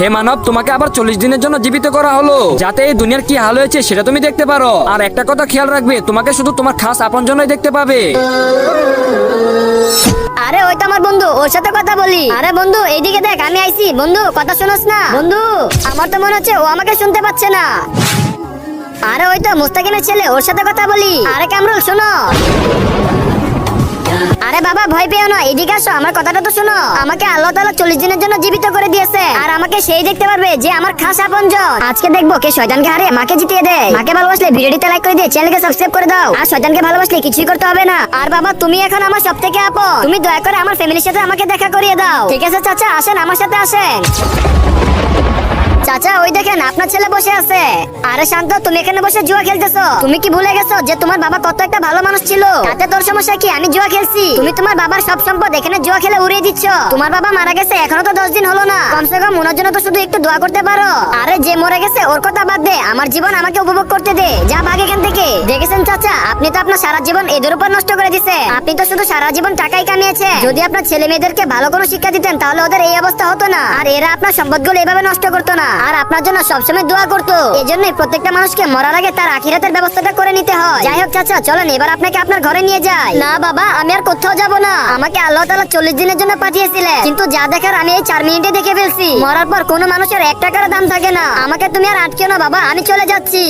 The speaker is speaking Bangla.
হে মানব, তোমাকে আবার চল্লিশ দিনের জন্য জীবিত করা হলো। যাতে এই দুনিয়ার কি হাল হয়েছে সেটা তুমি দেখতে পারো। আর একটা কথা খেয়াল রাখবে, তোমাকে শুধু তোমার খাস আপন জন্যই দেখতে পাবে। আরে, ওই তো আমার বন্ধু, ওর সাথে কথা বলি। আরে বন্ধু, এইদিকে দেখ, আমি আইছি। বন্ধু, কথা শোনস না। বন্ধু, আমার তো মনে হচ্ছে ও আমাকে শুনতে পাচ্ছে না। আরে, ওই তো মুস্তাকিমের ছেলে, ওর সাথে কথা বলি। আরে, কামরুল, শোনো। আরে বাবা, ভয় পেও না। এদিকে আসো, আমার কথাটা তো শোনো। আমাকে আল্লাহ তাআলা চল্লিশ দিনের জন্য জীবিত করে দিয়েছে। আর আমাকে সেই দেখতে পারবে যে আমার খাস আপনজন আজকে দেখব কে শয়তানকে হারে মাকে জিতিয়ে দেয়। মাকে ভালোবাসলে ভিডিওটিতে লাইক করে দিয়ে চ্যানেলকে সাবস্ক্রাইব করে দাও। আর শয়তানকে ভালোবাসলে কিছুই করতে হবে না। আর বাবা, তুমি এখন আমার সব থেকে আপন। তুমি দয়া করে আমার ফ্যামিলির সাথে আমাকে দেখা করিয়ে দাও। ঠিক আছে, চাচা? আসেন, আমার সাথে আসেন। চাচা, ওই দেখেন, আপনার ছেলে বসে আছে। আরে শান্ত, তুমি এখানে বসে জুয়া খেলতেছো। তুমি কি ভুলে গেছো যে তোমার বাবা কত একটা ভালো মানুষ ছিল? তাতে তোর সমস্যা কি? আমি জুয়া খেলছি। তুমি তোমার বাবার সব সম্পদ এখানে জুয়া খেলে উড়িয়ে দিচ্ছ। তোমার বাবা মারা গেছে, এখনও তো দশ দিন হলো না। কমসে কম ওনার জন্য তো শুধু একটু দোয়া করতে পারো। আরে যে মরে গেছে, ওর কথা বাদ দে। আমার জীবন আমাকে উপভোগ করতে দে। যা দেখেছেন চাচা, আপনি তো আপনার সারা জীবন এদের উপর নষ্ট করে দিছে আপনি তো শুধু সারা জীবন টাকাই কামিয়েছে যদি আপনার ছেলে মেয়েদেরকে ভালো কোনো শিক্ষা দিতেন, তাহলে ওদের এই অবস্থা হতো না। আর এরা আপনার সম্পদ সম্পদগুলো এভাবে নষ্ট করতো না। আর আপনার জন্য সবসময় দোয়া করতো। এই জন্যই প্রত্যেকটা মানুষকে মরার আগে তার আখিরাতের ব্যবস্থাটা করে নিতে হয়। যাই হোক, চাচা, চলেন, এবার আপনাকে আপনার ঘরে নিয়ে যাই। না, বাবা, আমি আর কোথাও যাব না। আমাকে আল্লাহ তাআলা চল্লিশ দিনের জন্য পাঠিয়েছিলেন। কিন্তু যা দেখার আমি এই চার মিনিটে দেখে ফেলছি। মরার পর কোনো মানুষের এক টাকার দাম থাকে না। আমাকে তুমি আর আটকেও না, বাবা, আমি চলে যাচ্ছি।